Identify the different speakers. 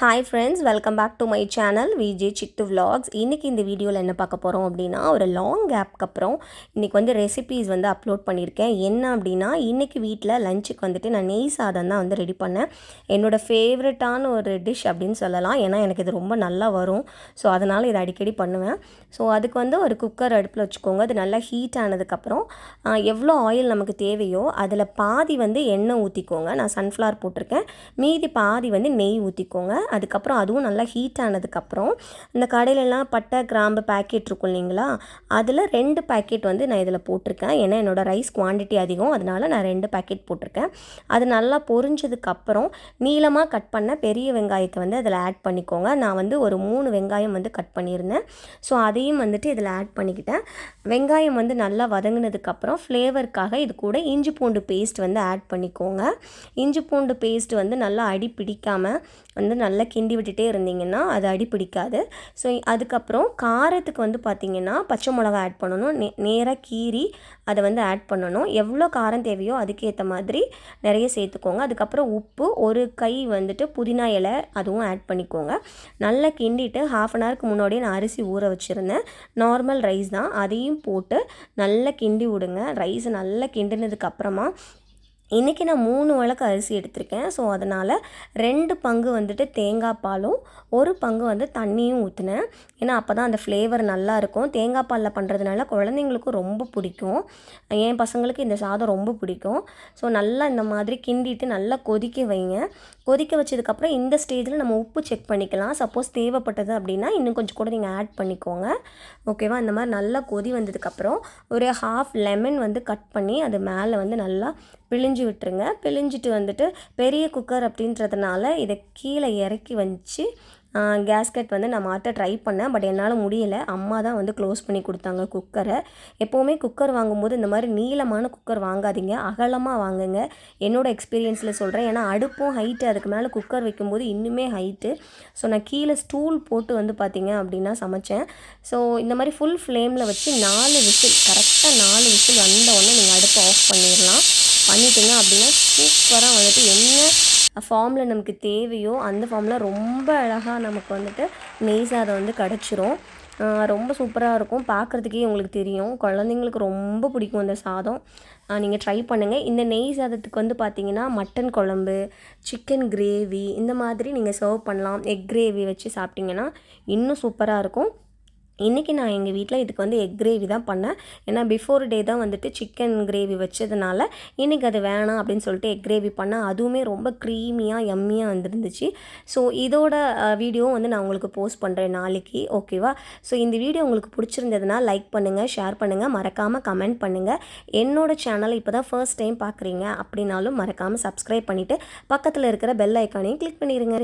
Speaker 1: Hi friends welcome back to my channel VJ Chittu vlogs இன்றைக்கி இந்த வீடியோவில் என்ன பார்க்க போகிறோம் அப்படின்னா ஒரு லாங் கேப்க்கு அப்புறம் இன்றைக்கி வந்து ரெசிபீஸ் வந்து அப்லோட் பண்ணியிருக்கேன் என்ன அப்படின்னா இன்றைக்கி வீட்டில் லஞ்சுக்கு வந்துட்டு நான் நெய் சாதம் தான் வந்து ரெடி பண்ணேன். என்னோடய ஃபேவரட்டான ஒரு டிஷ் அப்படின்னு சொல்லலாம். ஏன்னா எனக்கு இது ரொம்ப நல்லா வரும். ஸோ அதனால் இதை அடிக்கடி பண்ணுவேன். ஸோ அதுக்கு வந்து ஒரு குக்கர் அடுப்பில் வச்சுக்கோங்க. அது நல்லா ஹீட் ஆனதுக்கப்புறம் எவ்வளோ ஆயில் நமக்கு தேவையோ அதில் பாதி வந்து எண்ணெய் ஊற்றிக்கோங்க நான் சன்ஃப்ளவர் போட்டிருக்கேன். மீதி பாதி வந்து நெய் ஊற்றிக்கோங்க அதுக்கப்புறம் அதுவும் நல்லா ஹீட் ஆனதுக்கப்புறம் இந்த கடையிலலாம் பட்டை கிராம்பு பேக்கெட் இருக்கும் இல்லைங்களா? அதில் ரெண்டு பேக்கெட் வந்து நான் இதில் போட்டிருக்கேன். ஏன்னா என்னோடய ரைஸ் குவான்டிட்டி அதிகம். அதனால் நான் ரெண்டு பேக்கெட் போட்டிருக்கேன். அது நல்லா பொரிஞ்சதுக்கப்புறம் நீளமாக கட் பண்ண பெரிய வெங்காயத்தை வந்து அதில் ஆட் பண்ணிக்கோங்க. நான் வந்து ஒரு மூணு வெங்காயம் வந்து கட் பண்ணியிருந்தேன். ஸோ அதையும் வந்துட்டு இதில் ஆட் பண்ணிக்கிட்டேன். வெங்காயம் வந்து நல்லா வதங்கினதுக்கப்புறம் ஃப்ளேவருக்காக இது கூட இஞ்சி பூண்டு பேஸ்ட் வந்து ஆட் பண்ணிக்கோங்க. இஞ்சி பூண்டு பேஸ்ட் வந்து நல்லா அடி பிடிக்காமல் வந்து நல்லா கிண்டி விட்டுட்டே இருந்தீங்கன்னா அது அடி பிடிக்காது. ஸோ அதுக்கப்புறம் காரத்துக்கு வந்து பார்த்திங்கன்னா பச்சை மிளகா ஆட் பண்ணணும். நே நேராக கீறி அதை வந்து ஆட் பண்ணணும். எவ்வளோ காரம் தேவையோ அதுக்கேற்ற மாதிரி நிறைய சேர்த்துக்கோங்க. அதுக்கப்புறம் உப்பு ஒரு கை வந்துட்டு புதினா இலை அதுவும் ஆட் பண்ணிக்கோங்க. நல்லா கிண்டிட்டு ஹாஃப் அன் ஹவருக்கு முன்னாடியே நான் அரிசி ஊற வச்சுருந்தேன். நார்மல் ரைஸ் தான். அதையும் போட்டு நல்லா கிண்டி விடுங்க. ரைஸ் நல்லா கிண்டினதுக்கப்புறமா இன்றைக்கி நான் மூணு வழக்கு அரிசி எடுத்திருக்கேன். ஸோ அதனால் ரெண்டு பங்கு வந்துட்டு தேங்காய் பாலும் ஒரு பங்கு வந்து தண்ணியும் ஊற்றினேன் ஏன்னா அப்போ தான் அந்த ஃப்ளேவர் நல்லாயிருக்கும் தேங்காய் பாலில் பண்ணுறதுனால குழந்தைங்களுக்கும் ரொம்ப பிடிக்கும். என் பசங்களுக்கு இந்த சாதம் ரொம்ப பிடிக்கும். ஸோ நல்லா இந்த மாதிரி கிண்டிட்டு நல்லா கொதிக்க வைங்க. கொதிக்க வச்சதுக்கப்புறம் இந்த ஸ்டேஜில் நம்ம உப்பு செக் பண்ணிக்கலாம். சப்போஸ் தேவைப்பட்டது அப்படின்னா இன்னும் கொஞ்சம் கூட நீங்கள் ஆட் பண்ணிக்கோங்க. ஓகேவா இந்த மாதிரி நல்லா கொதி வந்ததுக்கப்புறம் ஒரு ஹாஃப் லெமன் வந்து கட் பண்ணி அது மேலே வந்து நல்லா பிழிஞ்சு பிழிஞ்சு விட்டுருங்க. பிழிஞ்சிட்டு வந்துட்டு பெரிய குக்கர் அப்படின்றதுனால இதை கீழே இறக்கி வச்சு கேஸ்கட் வந்து நான் மாட்ட ட்ரை பண்ணேன். பட் என்னால் முடியலை. அம்மா தான் வந்து க்ளோஸ் பண்ணி கொடுத்தாங்க குக்கரை. எப்போவுமே குக்கர் வாங்கும்போது இந்த மாதிரி நீளமான குக்கர் வாங்காதீங்க. அகலமாக வாங்குங்க. என்னோடய எக்ஸ்பீரியன்ஸில் சொல்கிறேன் ஏன்னா அடுப்பும் ஹைட்டு அதுக்கு மேலே குக்கர் வைக்கும்போது இன்னுமே ஹைட்டு ஸோ நான் கீழே ஸ்டூல் போட்டு வந்து பார்த்தீங்க அப்படின்னா சமைச்சேன். ஸோ இந்த மாதிரி ஃபுல் ஃப்ளேமில் வச்சு நாலு விசில் கரெக்டாக நாலு விசில் வந்த உடனே நீங்கள் அடுப்பை ஆஃப் பண்ணிடலாம். பண்ணிட்டீங்க அப்படின்னா சூப்பராக வந்துட்டு என்ன ஃபார்மில் நமக்கு தேவையோ அந்த ஃபார்மில் ரொம்ப அழகாக நமக்கு வந்துட்டு நெய் சாதம் வந்து கிடச்சிரும். ரொம்ப சூப்பராக இருக்கும். பார்க்குறதுக்கே உங்களுக்கு தெரியும். குழந்தைங்களுக்கு ரொம்ப பிடிக்கும் அந்த சாதம். நீங்கள் ட்ரை பண்ணுங்கள் இந்த நெய் சாதத்துக்கு வந்து பார்த்தீங்கன்னா மட்டன் குழம்பு சிக்கன் கிரேவி இந்த மாதிரி நீங்கள் சர்வ் பண்ணலாம். எக் கிரேவி வச்சு சாப்பிட்டிங்கன்னா இன்னும் சூப்பராக இருக்கும். இன்றைக்கி நான் எங்கள் வீட்டில் இதுக்கு வந்து எக் கிரேவி தான் பண்ணேன். ஏன்னா பிஃபோர் டே தான் வந்துட்டு சிக்கன் கிரேவி வச்சதுனால இன்றைக்கி அது வேணாம் அப்படின்னு சொல்லிட்டு எக் கிரேவி பண்ணேன். அதுவுமே ரொம்ப க்ரீமியாக எம்மியாக வந்துருந்துச்சு ஸோ இதோட வீடியோவும் வந்து நான் உங்களுக்கு போஸ்ட் பண்ணுறேன் நாளைக்கு. ஓகேவா ஸோ இந்த வீடியோ உங்களுக்கு பிடிச்சிருந்ததுன்னா லைக் பண்ணுங்கள் ஷேர் பண்ணுங்கள் மறக்காமல் கமெண்ட் பண்ணுங்கள் என்னோடய சேனலை இப்போ தான் ஃபர்ஸ்ட் டைம் பார்க்குறீங்க அப்படின்னாலும் மறக்காமல் சப்ஸ்கிரைப் பண்ணிவிட்டு பக்கத்தில் இருக்கிற பெல் ஐக்கானையும் கிளிக் பண்ணிடுங்க